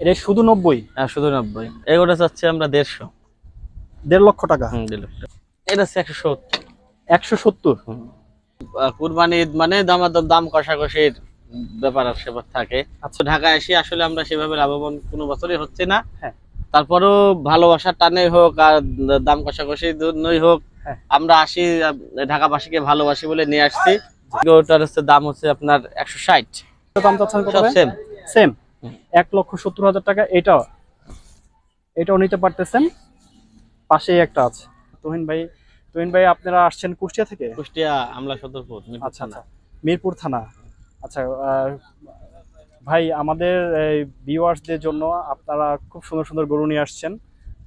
এটা শুধু নব্বই? হ্যাঁ শুধু নব্বই। এগুলো চাচ্ছি আমরা দেড়শো। দেড় লক্ষ টাকা? হুম দেড় লক্ষ টাকা। এটা হচ্ছে একশো সত্তর। একশো সত্তর? কুরবানি ঈদ মানে দামাদাম দাম কষাকষির ব্যাপার সেবার থাকে। আচ্ছা। ঢাকায় এসে আসলে আমরা সেভাবে লাভবান কোনো বছরই হচ্ছে না। হ্যাঁ। তারপরেও ভালোবাসার টানে হোক আর দাম কষাকষির জন্যই হোক হ্যাঁ। আমরা আসি ঢাকাবাসীকে ভালোবাসি বলে নিয়ে আসছি। ওটার হচ্ছে দাম হচ্ছে আপনার একশো ষাট। দাম চাচ্ছেন? Same same. এক লক্ষ সত্তর হাজার টাকা। এটাও এটাও নিতে পারতেছেন। পাশেই একটা আছে। তুহিন ভাই তুহিন ভাই আপনারা আসছেন কুষ্টিয়া থেকে? কুষ্টিয়া আমলা সদরপুর আচ্ছা আচ্ছা। মিরপুর থানা। আচ্ছা ভাই আমাদের ভিউয়ার্সদের জন্য আপনারা খুব সুন্দর সুন্দর গরু নিয়ে আসছেন।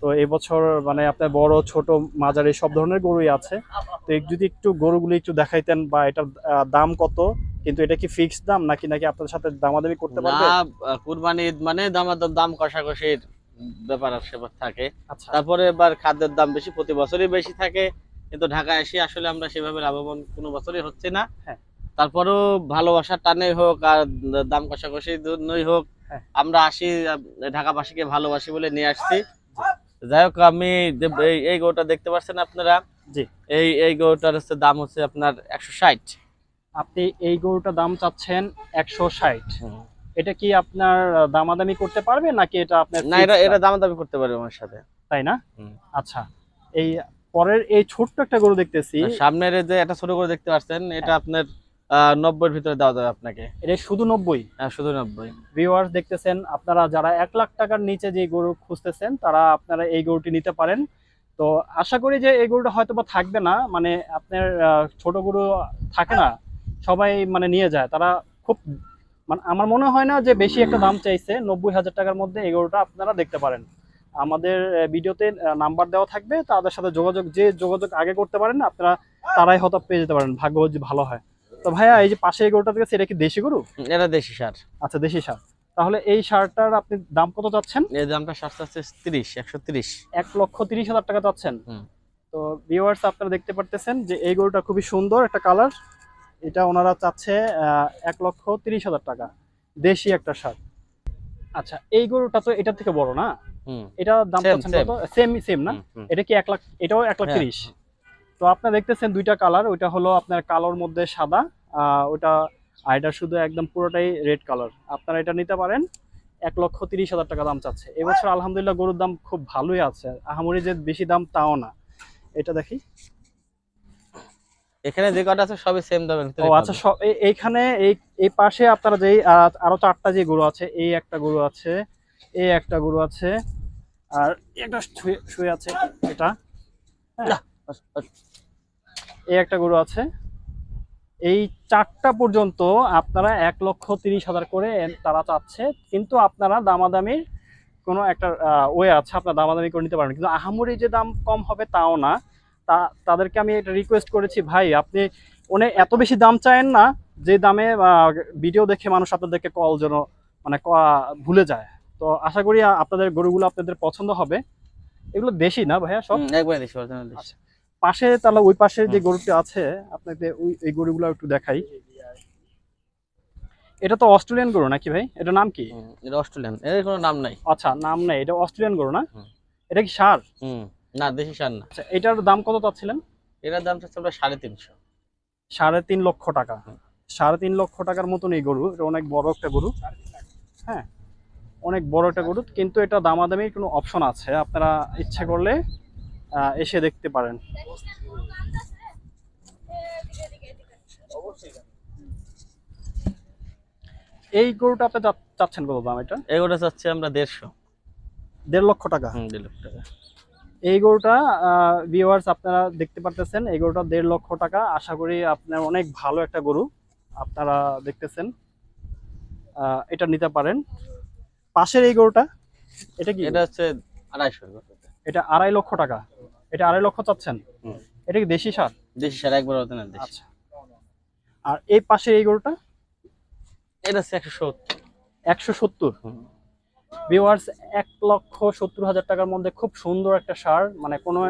তো এবছর মানে আপনার বড় ছোট মাঝারি সব ধরনের গরুই আছে। তো যদি একটু গরুগুলি একটু দেখাইতেন বা এটার দাম কত? কিন্তু এটা কি ফিক্সড দাম নাকি নাকি আপনাদের সাথে দামাদামি করতে পারবে? না কুরবানি ঈদ মানে দামাদাম দাম কষাকষির ব্যাপার সেবার থাকে। আচ্ছা। তারপরে এবার খাদ্যের দাম বেশি প্রতি বছরই বেশি থাকে। কিন্তু ঢাকায় এসে আসলে আমরা সেভাবে লাভবান কোনো বছরই হচ্ছে না। হ্যাঁ। তারপরেও ভালোবাসার টানে হোক আর দাম কষাকষির জন্যই হোক হ্যাঁ। আমরা আসি ঢাকাবাসীকে ভালোবাসি বলে নিয়ে আসছি। যাই হোক আমি এই- এই গরুটা দেখতে পাচ্ছেন আপনারা? জি। এই এই গরুটার হচ্ছে দাম হচ্ছে আপনার একশো ষাট। আপনি এই গরুটার দাম চাচ্ছেন একশো ষাট। এটা কি আপনার দামাদামি করতে পারবে নাকি এটা আপনার না এটা এটা দাম? দাম করতে পারবে আমার সাথে। তাই না? আচ্ছা এই পরের এই ছোট্ট একটা গরু দেখতেছি। সামনের যে একটা ছোট গরু দেখতে পাচ্ছেন এটা আপনার আহ নব্বইয়ের ভিতরে দেওয়া যাবে আপনাকে। এটা শুধু নব্বই? হ্যাঁ, শুধু নব্বই। ভিউয়ার্স দেখতেছেন আপনারা যারা এক লাখ টাকার নিচে যে গরু খুঁজতেছেন তারা আপনারা এই গরুটি নিতে পারেন। তো আশা করি যে এই গরুটা হয়তো বা থাকবে না। মানে আপনার ছোট গরু থাকে না সবাই মানে নিয়ে যায়। তারা খুব মানে আমার মনে হয় না যে বেশি একটা দাম চাইছে। নব্বই হাজার টাকার মধ্যে এই গরুটা আপনারা দেখতে পারেন। আমাদের ভিডিওতে নাম্বার দেওয়া থাকবে। তাদের সাথে যোগাযোগ যে যোগাযোগ আগে করতে পারেন আপনারা তারাই হয়তো পেয়ে যেতে পারেন। ভাগ্য ভালো হয়। তো ভাইয়া এই যে পাশে এই গরুটা দেখছে এটা কি দেশি গরু? এটা দেশি সার। আচ্ছা দেশি সার। তাহলে এই সারটার আপনি দাম কত চাচ্ছেন? এই দামটা সার হচ্ছে তিরিশ একশো তিরিশ। এক লক্ষ তিরিশ হাজার টাকা চাচ্ছেন। তো ভিউয়ার্স আপনারা দেখতে পারতেছেন যে এই গরুটা খুবই সুন্দর একটা কালার এটা ওনারা চাচ্ছে এক লক্ষ তিরিশ হাজার টাকা। দেশি একটা সার আচ্ছা এই গরুটা তো এটা থেকে বড় না? এটা দাম সেম সেম না। এটা কি এক লাখ এটাও এক লাখ হ্যাঁ। তিরিশ? তো আপনারা দেখতেছেন দুইটা কালার ওইটা হলো আপনার কালোর মধ্যে সাদা আহ, ওটা আর এটা শুধু একদম পুরোটাই রেড কালার। আপনারা এটা নিতে পারেন এক লক্ষ তিরিশ হাজার টাকা দাম চাচ্ছে। এবছর আলহামদুলিল্লাহ গরুর দাম খুব ভালোই আছে। আহামরি যে বেশি দাম তাও না। এটা দেখি। এখানে যে কটা আছে সবই সেম দামের ভিতরে ও আচ্ছা সব এইখানে এই এই পাশে আপনারা যেই আরও চারটা যে গরু আছে এই একটা গরু আছে এই একটা গরু আছে আর একটা শুয়ে শুয়ে আছে এটা। হ্যাঁ, এই একটা গরু আছে। এই চারটা পর্যন্ত আপনারা এক লক্ষ তিরিশ হাজার করে তারা চাচ্ছে কিন্তু আপনারা দামাদামির কোনো একটা ওয়ে আছে আপনার দামাদামি করে নিতে পারেন। কিন্তু আহামরি যে দাম কম হবে তাও না। তাদেরকে আমি এটা রিকোয়েস্ট করেছি ভাই আপনি উনি এত বেশি দাম চায়েন না যে দামে ভিডিও দেখে মানুষ আপনাদেরকে কল যেন মানে ভুলে যায়। তো আশা করি আপনাদের গরুগুলো আপনাদের পছন্দ হবে। এগুলো দেশি না ভাইয়া সব? একবারে দেশি। আচ্ছা। পাশে তাহলে ওই পাশে যে। গরুটি আছে আপনাকে ওই এই গরুগুলো একটু দেখাই। এটা তো অস্ট্রেলিয়ান গরু নাকি ভাই? এটা নাম কি? এটা অস্ট্রেলিয়ান এর কোনো নাম নাই। আচ্ছা নাম নেই এটা অস্ট্রেলিয়ান গরু না? এটা কি সার? হুম। না দেশি সার না। আচ্ছা এটার দাম কত চাচ্ছিলেন? এটার দাম হচ্ছে আমরা সাড়ে তিনশো। সাড়ে তিন লক্ষ টাকা। সাড়ে তিন লক্ষ টাকার মতন এই গরু এটা অনেক বড় একটা গরু। হ্যাঁ অনেক বড় একটা গরু কিন্তু এটা দামাদামি কোনো অপশন আছে। আপনারা ইচ্ছে করলে এসে দেখতে পারেন। এই গরুটা আপনি চাচ্ছেন কত দাম এটা? এগুলো চাচ্ছি আমরা দেড়শো। দেড় লক্ষ টাকা। হুম দেড় লক্ষ টাকা। এই গরুটা ভিউয়ার্স আপনারা দেখতে পারতেছেন এই গরুটা দেড় লক্ষ টাকা। আশা করি আপনার অনেক ভালো একটা গরু আপনারা দেখতেছেন। এটা নিতে পারেন। পাশের এই গরুটা এটা কি? এটা হচ্ছে আড়াইশো এটা আড়াই লক্ষ টাকা। এটা আড়াই লক্ষ চাচ্ছেন? এটা কি দেশি সার? দেশি সার একবার আচ্ছা। আর এই পাশে এই গরুটা? এটা হচ্ছে একশো সত্তর। একশো সত্তর। হুম। ভিউয়ার্স এক লক্ষ সত্তর হাজার টাকার মধ্যে খুব সুন্দর একটা সার মানে কোনো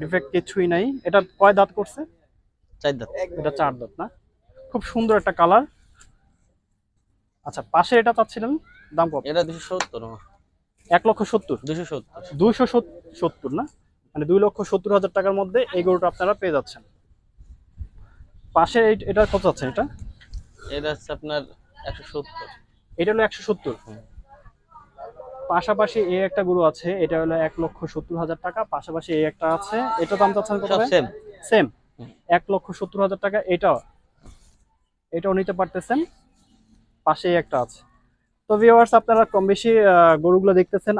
ডিফেক্ট কিছুই নাই। এটা কয় দাঁত করছে? চার দাঁত। এটা চার দাঁত না? খুব সুন্দর একটা কালার আচ্ছা পাশে এটা চাচ্ছিলেন? দাম কত? এটা দুশো সত্তর। এক লক্ষ সত্তর? দুশো সত্তর। দুইশো সত্তর না? মানে দুই লক্ষ সত্তর হাজার টাকার মধ্যে এই গরুটা আপনারা পেয়ে যাচ্ছেন। পাশে এটা কত যাচ্ছেন এটা? এটা হচ্ছে আপনার একশো সত্তর। এটা হলো একশো সত্তর। পাশাপাশি এই একটা গরু আছে এটা হলো এক লক্ষ সত্তর হাজার টাকা পাশাপাশি এই একটা আছে। এটা দাম চাচ্ছেন কত সেম সেম এক লক্ষ সত্তর হাজার টাকা এটাও। এটাও নিতে পারতেছেন। পাশে একটা আছে। তো ভিউয়ার্স আপনারা কম বেশি গরুগুলো দেখতেছেন।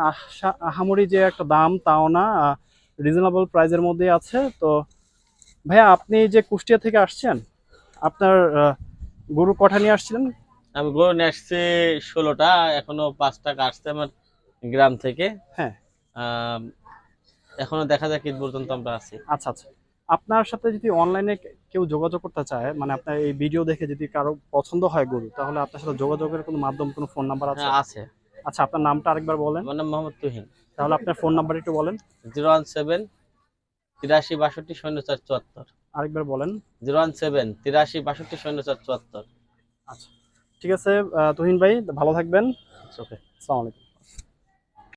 আহামরি যে একটা দাম তাও না রিজনেবল প্রাইজের মধ্যে আছে। তো ভাইয়া আপনি যে কুষ্টিয়া থেকে আসছেন আপনার গরু কঠা নিয়ে আসছিলেন? আমি গরু নিয়ে আসছি ষোলোটা এখনও পাঁচ টাকা আসছে আমার গ্রাম থেকে। হ্যাঁ। এখনও দেখা যাক ঈদ পর্যন্ত আমরা আছি। আচ্ছা আচ্ছা। আপনার সাথে যদি অনলাইনে কেউ যোগাযোগ করতে চায় মানে আপনার এই ভিডিও দেখে যদি কারও পছন্দ হয় গরু তাহলে আপনার সাথে যোগাযোগের কোনো মাধ্যম কোনো ফোন নাম্বার আছে? হ্যাঁ আছে। আচ্ছা আপনার নামটা আরেকবার বলেন। আমার নাম মোহাম্মদ তুহিন। তাহলে আপনার ফোন নাম্বার একটু বলেন। জিরো ওয়ান সেভেন তিরাশি বাষট্টি শূন্য চার চুয়াত্তর। আরেকবার বলেন। জিরো ওয়ান সেভেন তিরাশি বাষট্টি শূন্য চার চুয়াত্তর। আচ্ছা। ঠিক আছে তুহিন ভাই ভালো থাকবেন। ওকে আসসালামু আলাইকুম